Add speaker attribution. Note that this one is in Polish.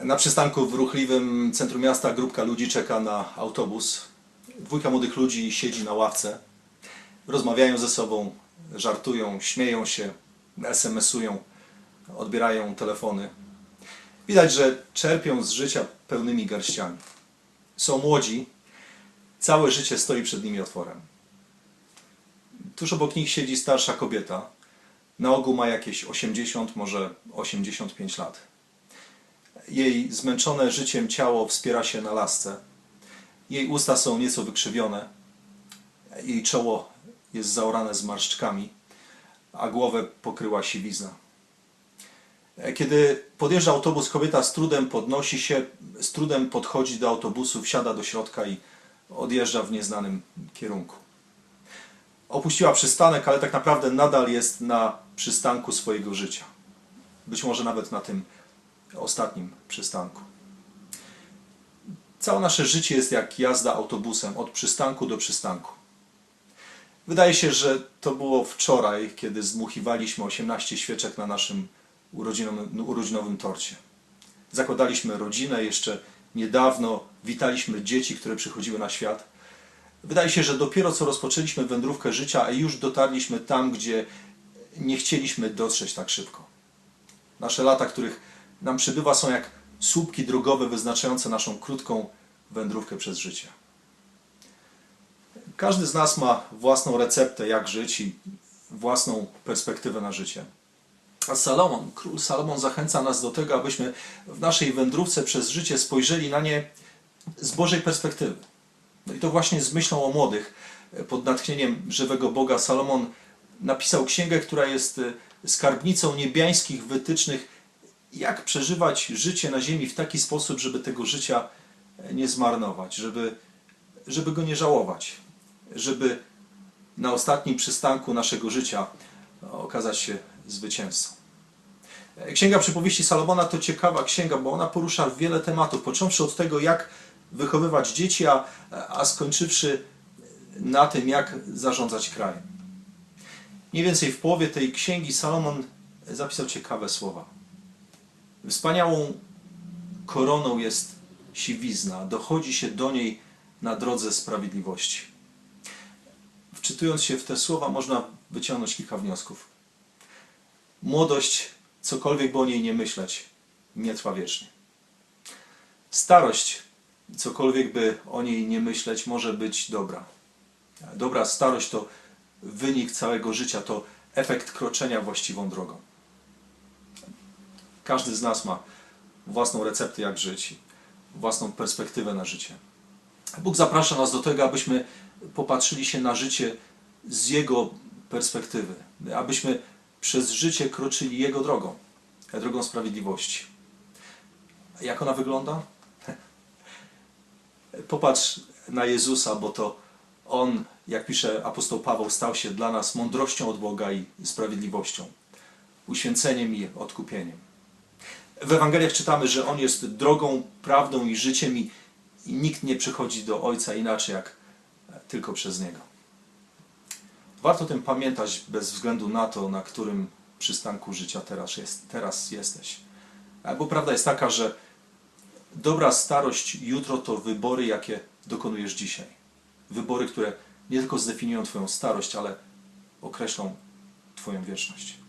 Speaker 1: Na przystanku w ruchliwym centrum miasta grupka ludzi czeka na autobus. Dwójka młodych ludzi siedzi na ławce. Rozmawiają ze sobą, żartują, śmieją się, SMS-ują, odbierają telefony. Widać, że czerpią z życia pełnymi garściami. Są młodzi, całe życie stoi przed nimi otworem. Tuż obok nich siedzi starsza kobieta. Na ogół ma jakieś 80, może 85 lat. Jej zmęczone życiem ciało wspiera się na lasce. Jej usta są nieco wykrzywione. Jej czoło jest zaorane zmarszczkami, a głowę pokryła siwizna. Kiedy podjeżdża autobus, kobieta z trudem podnosi się, z trudem podchodzi do autobusu, wsiada do środka i odjeżdża w nieznanym kierunku. Opuściła przystanek, ale tak naprawdę nadal jest na przystanku swojego życia. Być może nawet na tym ostatnim przystanku. Całe nasze życie jest jak jazda autobusem od przystanku do przystanku. Wydaje się, że to było wczoraj, kiedy zdmuchiwaliśmy 18 świeczek na naszym urodzinowym, urodzinowym torcie. Zakładaliśmy rodzinę, jeszcze niedawno witaliśmy dzieci, które przychodziły na świat. Wydaje się, że dopiero co rozpoczęliśmy wędrówkę życia, a już dotarliśmy tam, gdzie nie chcieliśmy dotrzeć tak szybko. Nasze lata, których nam przybywa, są jak słupki drogowe wyznaczające naszą krótką wędrówkę przez życie. Każdy z nas ma własną receptę, jak żyć i własną perspektywę na życie. A Salomon, król Salomon zachęca nas do tego, abyśmy w naszej wędrówce przez życie spojrzeli na nie z Bożej perspektywy. No i to właśnie z myślą o młodych, pod natchnieniem żywego Boga, Salomon napisał księgę, która jest e, skarbnicą niebiańskich wytycznych, jak przeżywać życie na ziemi w taki sposób, żeby tego życia e, nie zmarnować, żeby, żeby go nie żałować, żeby na ostatnim przystanku naszego życia okazać się zwycięzcą. E, Księga Przypowieści Salomona to ciekawa księga, bo ona porusza wiele tematów, począwszy od tego, jak wychowywać dzieci, a, a skończywszy na tym, jak zarządzać krajem. Mniej więcej w połowie tej księgi Salomon zapisał ciekawe słowa. Wspaniałą koroną jest siwizna, dochodzi się do niej na drodze sprawiedliwości. Wczytując się w te słowa, można wyciągnąć kilka wniosków. Młodość, cokolwiek by o niej nie myśleć, nie trwa wiecznie. Starość, cokolwiek by o niej nie myśleć, może być dobra. Dobra starość to wynik całego życia, to efekt kroczenia właściwą drogą. Każdy z nas ma własną receptę, jak żyć, własną perspektywę na życie. Bóg zaprasza nas do tego, abyśmy popatrzyli się na życie z Jego perspektywy, abyśmy przez życie kroczyli Jego drogą, drogą sprawiedliwości. Jak ona wygląda? Popatrz na Jezusa, bo to On, jak pisze apostoł Paweł, stał się dla nas mądrością od Boga i sprawiedliwością, uświęceniem i odkupieniem. W Ewangeliach czytamy, że On jest drogą, prawdą i życiem i, nikt nie przychodzi do Ojca inaczej, jak tylko przez Niego. Warto o tym pamiętać bez względu na to, na którym przystanku życia teraz, jest, teraz jesteś. Bo prawda jest taka, że dobra starość jutro to wybory, jakie dokonujesz dzisiaj. Wybory, które nie tylko zdefiniują Twoją starość, ale określą Twoją wieczność.